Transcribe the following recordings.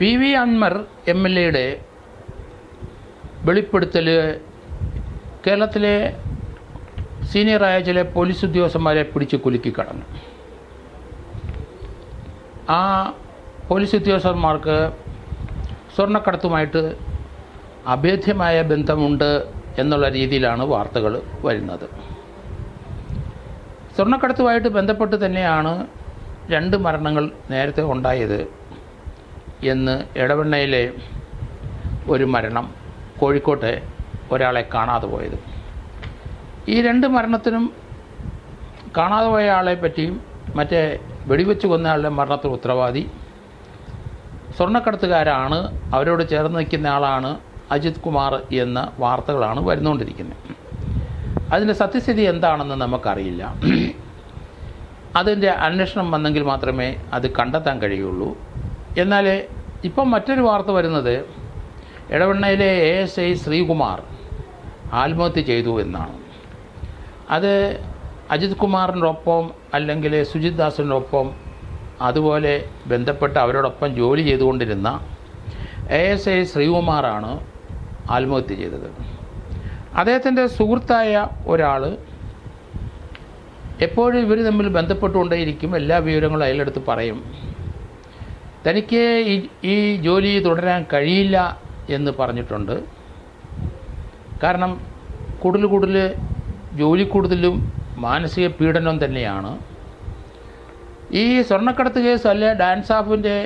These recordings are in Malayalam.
P V Anvar M L എയുടെ വെളിപ്പെടുത്തൽ കേരളത്തിലെ സീനിയറായ ചില പോലീസ് ഉദ്യോഗസ്ഥന്മാരെ പിടിച്ച് കുലുക്കി കടന്നു. ആ പോലീസ് ഉദ്യോഗസ്ഥന്മാർക്ക് സ്വർണക്കടത്തുമായിട്ട് അഭേദ്യമായ ബന്ധമുണ്ട് എന്നുള്ള രീതിയിലാണ് വാർത്തകൾ വരുന്നത്. സ്വർണക്കടത്തുമായിട്ട് ബന്ധപ്പെട്ട് തന്നെയാണ് രണ്ട് മരണങ്ങൾ നേരത്തെ ഉണ്ടായത്. എന്ന് എടവണ്ണയിലെ ഒരു മരണം കോഴിക്കോട്ടെ ഒരാളെ കാണാതെ പോയത്. ഈ രണ്ട് മരണത്തിനും കാണാതെ പോയ ആളെ പറ്റിയും മറ്റേ വെടിവെച്ച് കൊന്നയാളുടെ മരണത്തിന് ഉത്തരവാദി സ്വർണക്കടത്തുകാരാണ്. അവരോട് ചേർന്ന് നിൽക്കുന്ന ആളാണ് അജിത് കുമാർ എന്ന വാർത്തകളാണ് വരുന്നുകൊണ്ടിരിക്കുന്നത് അതിന്റെ സത്യസ്ഥിതി എന്താണെന്ന് നമുക്കറിയില്ല. അതിന്റെ അന്വേഷണം വന്നെങ്കിൽ മാത്രമേ അത് കണ്ടെത്താൻ കഴിയുള്ളൂ. എന്നാൽ ഇപ്പം മറ്റൊരു വാർത്ത വരുന്നത് ഇടവണ്ണയിലെ എ എസ് ഐ ശ്രീകുമാർ ആത്മഹത്യ ചെയ്തു എന്നാണ്. അത് അജിത് കുമാറിനൊപ്പം അല്ലെങ്കിൽ സുജിത് ദാസിനൊപ്പം അതുപോലെ ബന്ധപ്പെട്ട് അവരോടൊപ്പം ജോലി ചെയ്തുകൊണ്ടിരുന്ന എ എസ് ഐ ശ്രീകുമാറാണ് ആത്മഹത്യ ചെയ്തത്. അദ്ദേഹത്തിന്റെ സുഹൃത്തായ ഒരാൾ എപ്പോഴും ഇവർ തമ്മിൽ ബന്ധപ്പെട്ടുകൊണ്ടേയിരിക്കും. എല്ലാ വിവരങ്ങളും അതിലെടുത്ത് പറയും. തനിക്ക് ഈ ജോലി തുടരാൻ കഴിയില്ല എന്ന് പറഞ്ഞിട്ടുണ്ട്. കാരണം കൂടുതൽ കൂടുതൽ ജോലി കൂടുതലും മാനസിക പീഡനം തന്നെയാണ്. ഈ സ്വർണക്കടത്ത് കേസ് അല്ല ഡാൻസ് ആഫിന്റെ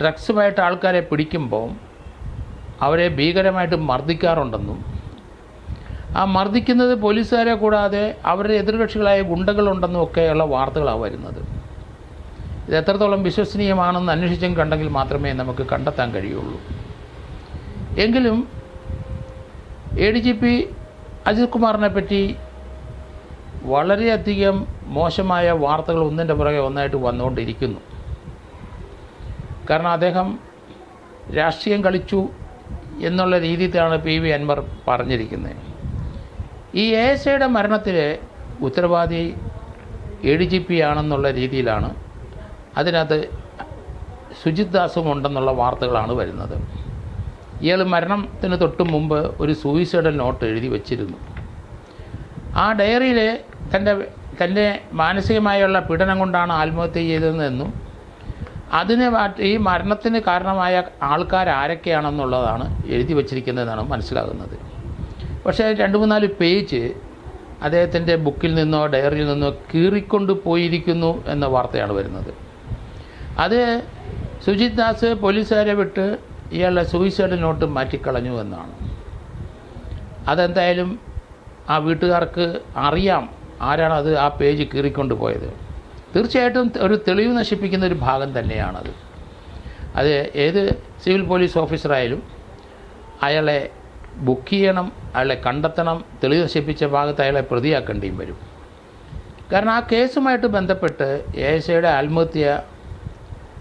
ഡ്രഗ്സുമായിട്ട് ആൾക്കാരെ പിടിക്കുമ്പോൾ അവരെ ഭീകരമായിട്ട് മർദ്ദിക്കാറുണ്ടെന്നും ആ മർദ്ദിക്കുന്നത് പോലീസുകാരെ കൂടാതെ അവരുടെ എതിർകക്ഷികളായ ഗുണ്ടകളുണ്ടെന്നും ഒക്കെയുള്ള വാർത്തകളാണ് വരുന്നത്. ഇത് എത്രത്തോളം വിശ്വസനീയമാണെന്ന് അന്വേഷിച്ചും കണ്ടെങ്കിൽ മാത്രമേ നമുക്ക് കണ്ടെത്താൻ കഴിയുള്ളൂ. എങ്കിലും A D G P Ajith കുമാറിനെ പറ്റി വളരെയധികം മോശമായ വാർത്തകൾ ഒന്നിന്റെ പുറകെ ഒന്നായിട്ട് വന്നുകൊണ്ടിരിക്കുന്നു. കാരണം അദ്ദേഹം രാഷ്ട്രീയം കളിച്ചു എന്നുള്ള രീതിയിലാണ് പി വി അൻവർ പറഞ്ഞിരിക്കുന്നത്. ഈ എ എസ് ഐയുടെ മരണത്തിലെ ഉത്തരവാദി എ ഡി ജി പി ആണെന്നുള്ള രീതിയിലാണ് അതിനകത്ത് സുജിത് ദാസും ഉണ്ടെന്നുള്ള വാർത്തകളാണ് വരുന്നത്. ഇയാൾ മരണത്തിന് തൊട്ട് മുമ്പ് ഒരു സൂയിസൈഡൽ നോട്ട് എഴുതി വച്ചിരുന്നു. ആ ഡയറിയിൽ തന്റെ തന്റെ മാനസികമായുള്ള പീഡനം കൊണ്ടാണ് ആത്മഹത്യ ചെയ്തതെന്നും അതിനെ ഈ മരണത്തിന് കാരണമായ ആൾക്കാർ ആരൊക്കെയാണെന്നുള്ളതാണ് എഴുതി വച്ചിരിക്കുന്നതെന്നാണ് മനസ്സിലാകുന്നത്. പക്ഷേ രണ്ട് മൂന്നാൽ പേജ് അദ്ദേഹത്തിന്റെ ബുക്കിൽ നിന്നോ ഡയറിയിൽ നിന്നോ കീറിക്കൊണ്ട് പോയിരിക്കുന്നു എന്ന വാർത്തയാണ് വരുന്നത്. അത് സുജിത് ദാസ് പോലീസുകാരെ വിട്ട് ഇയാളുടെ സൂയിസൈഡ് നോട്ട് മാറ്റിക്കളഞ്ഞു എന്നാണ്. അതെന്തായാലും ആ വീട്ടുകാർക്ക് അറിയാം ആരാണ് അത് ആ പേജ് കീറിക്കൊണ്ട് പോയത്. തീർച്ചയായിട്ടും ഒരു തെളിവ് നശിപ്പിക്കുന്ന ഒരു ഭാഗം തന്നെയാണത്. അത് ഏത് സിവിൽ പോലീസ് ഓഫീസറായാലും അയാളെ ബുക്ക് ചെയ്യണം അയാളെ കണ്ടെത്തണം തെളിവ് നശിപ്പിച്ച ഭാഗത്ത് അയാളെ പ്രതിയാക്കേണ്ടിയും വരും. കാരണം ആ കേസുമായിട്ട് ബന്ധപ്പെട്ട് എ എസ് ഐയുടെ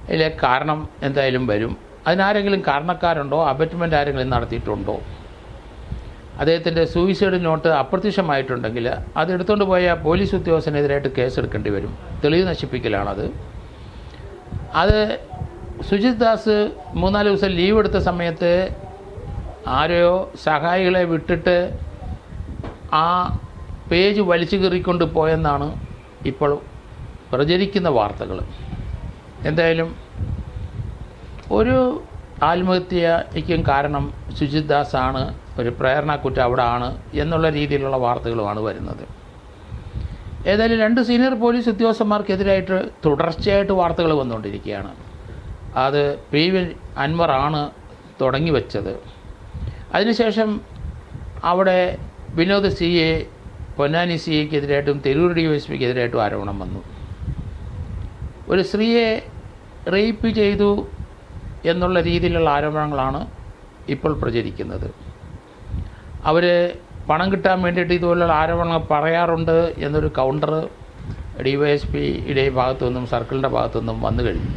ആത്മഹത്യയിലെ കാരണം എന്തായാലും വരും. അതിനാരെങ്കിലും കാരണക്കാരുണ്ടോ? അബറ്റ്മെന്റ് ആരെങ്കിലും നടത്തിയിട്ടുണ്ടോ? അദ്ദേഹത്തിന്റെ സൂയിസൈഡ് നോട്ട് അപ്രത്യക്ഷമായിട്ടുണ്ടെങ്കിൽ അത് എടുത്തുകൊണ്ട് പോയ പോലീസ് ഉദ്യോഗസ്ഥനെതിരായിട്ട് കേസെടുക്കേണ്ടി വരും. തെളിവ് നശിപ്പിക്കലാണത്. അത് സുജിത് ദാസ് മൂന്നാൽ ദിവസം ലീവ് എടുത്ത സമയത്ത് ആരെയോ സഹായികളെ വിട്ടിട്ട് ആ പേജ് വലിച്ചു കീറിക്കൊണ്ട് പോയെന്നാണ് ഇപ്പോൾ പ്രചരിക്കുന്ന വാർത്തകൾ എന്തായാലും ഒരു ആത്മഹത്യയ്ക്കും കാരണം സുജിത് ആണ് ഒരു പ്രേരണക്കുറ്റം അവിടെ ആണ് എന്നുള്ള രീതിയിലുള്ള വാർത്തകളുമാണ് വരുന്നത്. ഏതായാലും രണ്ട് സീനിയർ പോലീസ് ഉദ്യോഗസ്ഥന്മാർക്കെതിരായിട്ട് തുടർച്ചയായിട്ട് വാർത്തകൾ വന്നുകൊണ്ടിരിക്കുകയാണ്. അത് പി വി ആണ് തുടങ്ങി വെച്ചത്. അതിനുശേഷം അവിടെ Vinod C A Ponnani C എക്കെതിരായിട്ടും Tirur D Y S പിക്കെതിരായിട്ടും ആരോപണം വന്നു. ഒരു സ്ത്രീയെ റേപ്പ് ചെയ്തു എന്നുള്ള രീതിയിലുള്ള ആരോപണങ്ങളാണ് ഇപ്പോൾ പ്രചരിക്കുന്നത്. അവർ പണം കിട്ടാൻ വേണ്ടിയിട്ട് ഇതുപോലുള്ള ആരോപണങ്ങൾ പറയാറുണ്ട് എന്നൊരു കൗണ്ടർ ഡി വൈ എസ് പിയുടെ ഭാഗത്തു നിന്നും സർക്കിളിന്റെ ഭാഗത്തു നിന്നും വന്നു കഴിഞ്ഞു.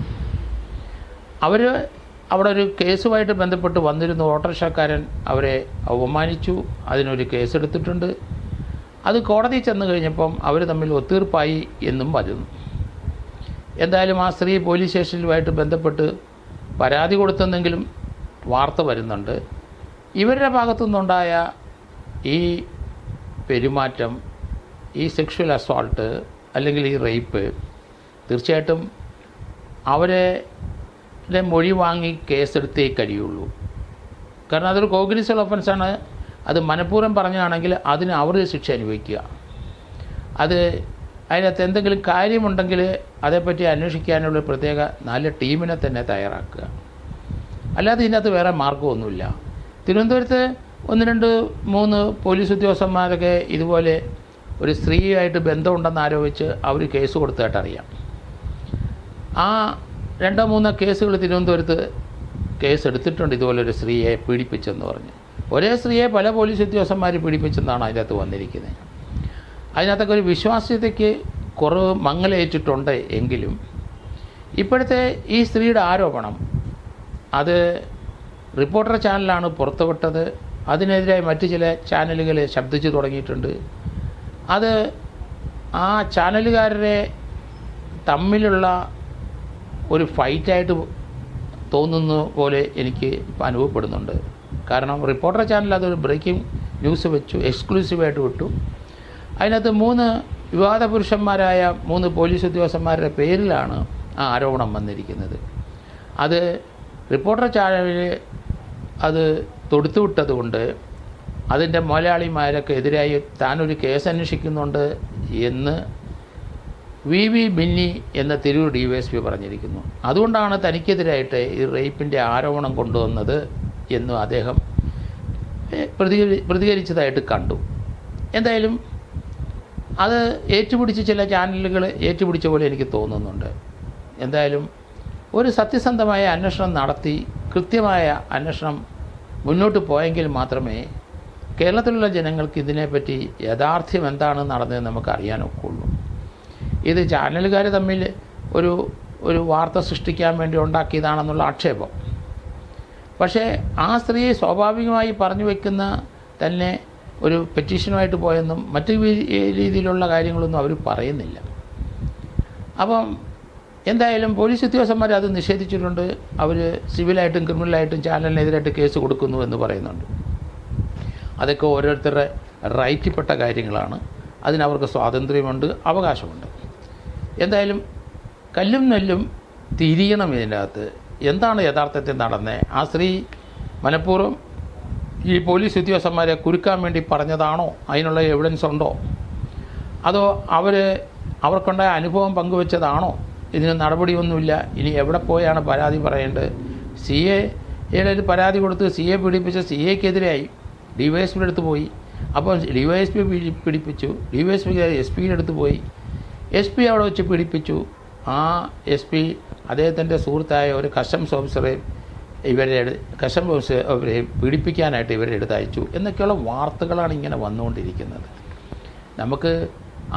അവർ അവിടെ ഒരു കേസുമായിട്ട് ബന്ധപ്പെട്ട് വന്നിരുന്ന. ഓട്ടോറിക്ഷക്കാരൻ അവരെ അവമാനിച്ചു അതിനൊരു കേസെടുത്തിട്ടുണ്ട്. അത് കോടതി ചെന്ന് കഴിഞ്ഞപ്പം അവർ തമ്മിൽ ഒത്തീർപ്പായി എന്നും വരുന്നു എന്തായാലും ആ സ്ത്രീ പോലീസ് സ്റ്റേഷനിലുമായിട്ട് ബന്ധപ്പെട്ട് പരാതി കൊടുത്തെന്നെങ്കിലും വാർത്ത വരുന്നുണ്ട്. ഇവരുടെ ഭാഗത്തുനിന്നുണ്ടായ ഈ പെരുമാറ്റം ഈ സെക്ഷൽ അസോൾട്ട് അല്ലെങ്കിൽ ഈ റേപ്പ് തീർച്ചയായിട്ടും അവരെ മൊഴി വാങ്ങി കേസെടുത്തേ കഴിയുള്ളൂ. കാരണം അതൊരു കോഗ്നിസൽ ഒഫൻസാണ് അത് മനഃപൂർവം പറഞ്ഞാണെങ്കിൽ അതിന് അവർ ശിക്ഷ അനുഭവിക്കുക. അത് അതിനകത്ത് എന്തെങ്കിലും കാര്യമുണ്ടെങ്കിൽ അതേപ്പറ്റി അന്വേഷിക്കാനുള്ള പ്രത്യേക നല്ല ടീമിനെ തന്നെ തയ്യാറാക്കുക. അല്ലാതെ ഇതിനകത്ത് വേറെ മാർഗമൊന്നുമില്ല തിരുവനന്തപുരത്ത് ഒന്ന് രണ്ട് മൂന്ന് പോലീസ് ഉദ്യോഗസ്ഥന്മാരൊക്കെ ഇതുപോലെ ഒരു സ്ത്രീയുമായിട്ട് ബന്ധമുണ്ടെന്ന് ആരോപിച്ച് അവർ കേസ് കൊടുത്തതായിട്ടറിയാം ആ രണ്ടോ മൂന്നോ കേസുകൾ തിരുവനന്തപുരത്ത് കേസ് എടുത്തിട്ടുണ്ട് ഇതുപോലൊരു സ്ത്രീയെ പീഡിപ്പിച്ചെന്ന് പറഞ്ഞ്. ഒരേ സ്ത്രീയെ പല പോലീസ് ഉദ്യോഗസ്ഥന്മാർ പീഡിപ്പിച്ചെന്നാണ് അതിനകത്ത് വന്നിരിക്കുന്നത്. അതിനകത്തൊക്കെ ഒരു വിശ്വാസ്യതയ്ക്ക് കുറവ് മങ്ങലേറ്റിട്ടുണ്ട് എങ്കിലും ഇപ്പോഴത്തെ ഈ സ്ത്രീയുടെ ആരോപണം അത് റിപ്പോർട്ടർ ചാനലാണ് പുറത്തുവിട്ടത് അതിനെതിരെ മറ്റു ചില ചാനലുകൾ ശബ്ദിച്ചു തുടങ്ങിയിട്ടുണ്ട്. അത് ആ ചാനലുകാരുടെ തമ്മിലുള്ള ഒരു ഫൈറ്റായിട്ട് തോന്നുന്ന പോലെ എനിക്ക് ഇപ്പോൾ അനുഭവപ്പെടുന്നുണ്ട്. കാരണം റിപ്പോർട്ടർ ചാനൽ അതൊരു ബ്രേക്കിംഗ് ന്യൂസ് വെച്ചു എക്സ്ക്ലൂസീവായിട്ട് വിട്ടു. അതിനകത്ത് മൂന്ന് വിവാദ പുരുഷന്മാരായ മൂന്ന് പോലീസ് ഉദ്യോഗസ്ഥന്മാരുടെ പേരിലാണ് ആ ആരോപണം വന്നിരിക്കുന്നത്. അത് റിപ്പോർട്ടർ ചാനലിൽ അത് തൊടുത്തുവിട്ടത് കൊണ്ട് അതിന്റെ മുതലാളിമാരൊക്കെ എതിരായി താനൊരു കേസ് അന്വേഷിക്കുന്നുണ്ട് എന്ന് വി വി ബിന്നി എന്ന Tirur D Y S P പറഞ്ഞിരിക്കുന്നു. അതുകൊണ്ടാണ് തനിക്കെതിരായിട്ട് ഈ റേപ്പിന്റെ ആരോപണം കൊണ്ടുവന്നത് എന്നും അദ്ദേഹം പ്രതികരി പ്രതികരിച്ചതായിട്ട് കണ്ടു. എന്തായാലും അത് ഏറ്റുപിടിച്ച് ചില ചാനലുകൾ ഏറ്റുപിടിച്ച പോലെ എനിക്ക് തോന്നുന്നുണ്ട്. എന്തായാലും ഒരു സത്യസന്ധമായ അന്വേഷണം നടത്തി കൃത്യമായ അന്വേഷണം മുന്നോട്ട് പോയെങ്കിൽ മാത്രമേ കേരളത്തിലുള്ള ജനങ്ങൾക്ക് ഇതിനെപ്പറ്റി യഥാർത്ഥ്യം എന്താണ് നടന്നതെന്ന് നമുക്ക് അറിയാനൊക്കുള്ളൂ. ഇത് ചാനലുകാർ തമ്മിൽ ഒരു ഒരു വാർത്ത സൃഷ്ടിക്കാൻ വേണ്ടി ഉണ്ടാക്കിയതാണെന്നുള്ള ആക്ഷേപം. പക്ഷേ ആ സ്ത്രീ സ്വാഭാവികമായി പറഞ്ഞു വയ്ക്കുന്ന തന്നെ ഒരു പെറ്റീഷനുമായിട്ട് പോയെന്നും മറ്റു രീതിയിലുള്ള കാര്യങ്ങളൊന്നും അവർ പറയുന്നില്ല. അപ്പം എന്തായാലും പോലീസ് ഉദ്യോഗസ്ഥന്മാർ അത് നിഷേധിച്ചിട്ടുണ്ട്. അവർ സിവിലായിട്ടും ക്രിമിനലായിട്ടും ചാനലിനെതിരായിട്ട് കേസ് കൊടുക്കുന്നു എന്ന് പറയുന്നുണ്ട്. അതൊക്കെ ഓരോരുത്തരുടെ റൈറ്റിൽപ്പെട്ട കാര്യങ്ങളാണ്. അതിനവർക്ക് സ്വാതന്ത്ര്യമുണ്ട് അവകാശമുണ്ട്. എന്തായാലും കല്ലും നെല്ലും തിരിയണം ഇതിന്റെ അകത്ത് എന്താണ് യഥാർത്ഥത്തിൽ നടന്നത് ആ സ്ത്രീ മനഃപൂർവം ഈ പോലീസ് ഉദ്യോഗസ്ഥന്മാരെ കുരുക്കാൻ വേണ്ടി പറഞ്ഞതാണോ? അതിനുള്ള എവിഡൻസ് ഉണ്ടോ? അതോ അവർ അവർക്കുണ്ടായ അനുഭവം പങ്കുവെച്ചതാണോ? ഇതിന് നടപടിയൊന്നുമില്ല. ഇനി എവിടെ പോയാണ് പരാതി പറയേണ്ടത്? സി എയുടെ ഒരു പരാതി കൊടുത്ത് സി എ പീഡിപ്പിച്ച സി എക്കെതിരായി ഡി വൈ എസ് പിയുടെ അടുത്ത് പോയി. അപ്പോൾ ഡി വൈ എസ് പി പീഡിപ്പിച്ചു. D Y S P S പിയുടെ അടുത്ത് പോയി. എസ് പി അവിടെ വെച്ച് പീഡിപ്പിച്ചു. ആ എസ് പി അദ്ദേഹത്തിന്റെ സുഹൃത്തായ ഒരു കസ്റ്റംസ് ഓഫീസറെ ഇവരെ കസ്റ്റം കസ്റ്റംസ് അവരെ പീഡിപ്പിക്കാനായിട്ട് ഇവരെ എടുത്തയച്ചു എന്നൊക്കെയുള്ള വാർത്തകളാണ് ഇങ്ങനെ വന്നുകൊണ്ടിരിക്കുന്നത്. നമുക്ക്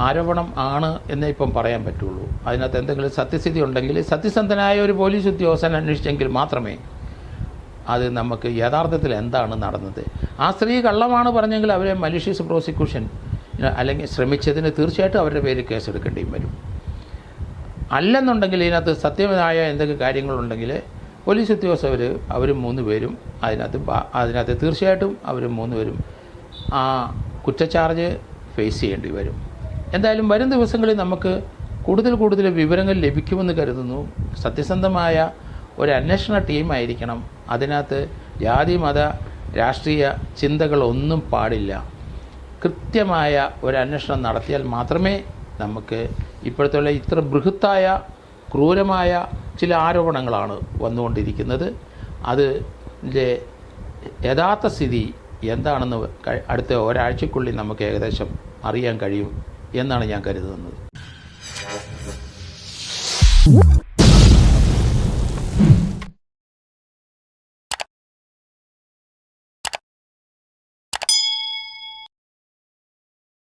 ആരോപണം ആണ് എന്നേ ഇപ്പം പറയാൻ പറ്റുള്ളൂ. അതിനകത്ത് എന്തെങ്കിലും സത്യസ്ഥിതി ഉണ്ടെങ്കിൽ സത്യസന്ധനായ ഒരു പോലീസ് ഉദ്യോഗസ്ഥൻ അന്വേഷിച്ചെങ്കിൽ മാത്രമേ അത് നമുക്ക് യഥാർത്ഥത്തിൽ എന്താണ് നടന്നത്. ആ സ്ത്രീ കള്ളമാണ് പറഞ്ഞെങ്കിൽ അവരെ മലീഷ്യസ് പ്രോസിക്യൂഷൻ അല്ലെങ്കിൽ ശ്രമിച്ചതിന് തീർച്ചയായിട്ടും അവരുടെ പേര് കേസെടുക്കേണ്ടിയും വരും. അല്ലെന്നുണ്ടെങ്കിൽ ഇതിനകത്ത് സത്യമായ എന്തെങ്കിലും കാര്യങ്ങളുണ്ടെങ്കിൽ പോലീസ് ഉദ്യോഗസ്ഥർ അവർ മൂന്ന് പേരും അതിനകത്ത് അതിനകത്ത് തീർച്ചയായിട്ടും അവർ മൂന്ന് പേരും ആ കുറ്റച്ചാർജ് ഫേസ് ചെയ്യേണ്ടി വരും. എന്തായാലും വരും ദിവസങ്ങളിൽ നമുക്ക് കൂടുതൽ കൂടുതൽ വിവരങ്ങൾ ലഭിക്കുമെന്ന് കരുതുന്നു. സത്യസന്ധമായ ഒരു അന്വേഷണ ടീമായിരിക്കണം അതിനകത്ത് ജാതി മത രാഷ്ട്രീയ ചിന്തകളൊന്നും പാടില്ല. കൃത്യമായ ഒരു അന്വേഷണം നടത്തിയാൽ മാത്രമേ നമുക്ക് ഇപ്പോഴത്തെ ഇത്ര ബൃഹത്തായ ക്രൂരമായ ചില ആരോപണങ്ങളാണ് വന്നുകൊണ്ടിരിക്കുന്നത്. അതിന്റെ യഥാർത്ഥ സ്ഥിതി എന്താണെന്ന് അടുത്ത ഒരാഴ്ചക്കുള്ളിൽ നമുക്ക് ഏകദേശം അറിയാൻ കഴിയും എന്നാണ് ഞാൻ കരുതുന്നത്.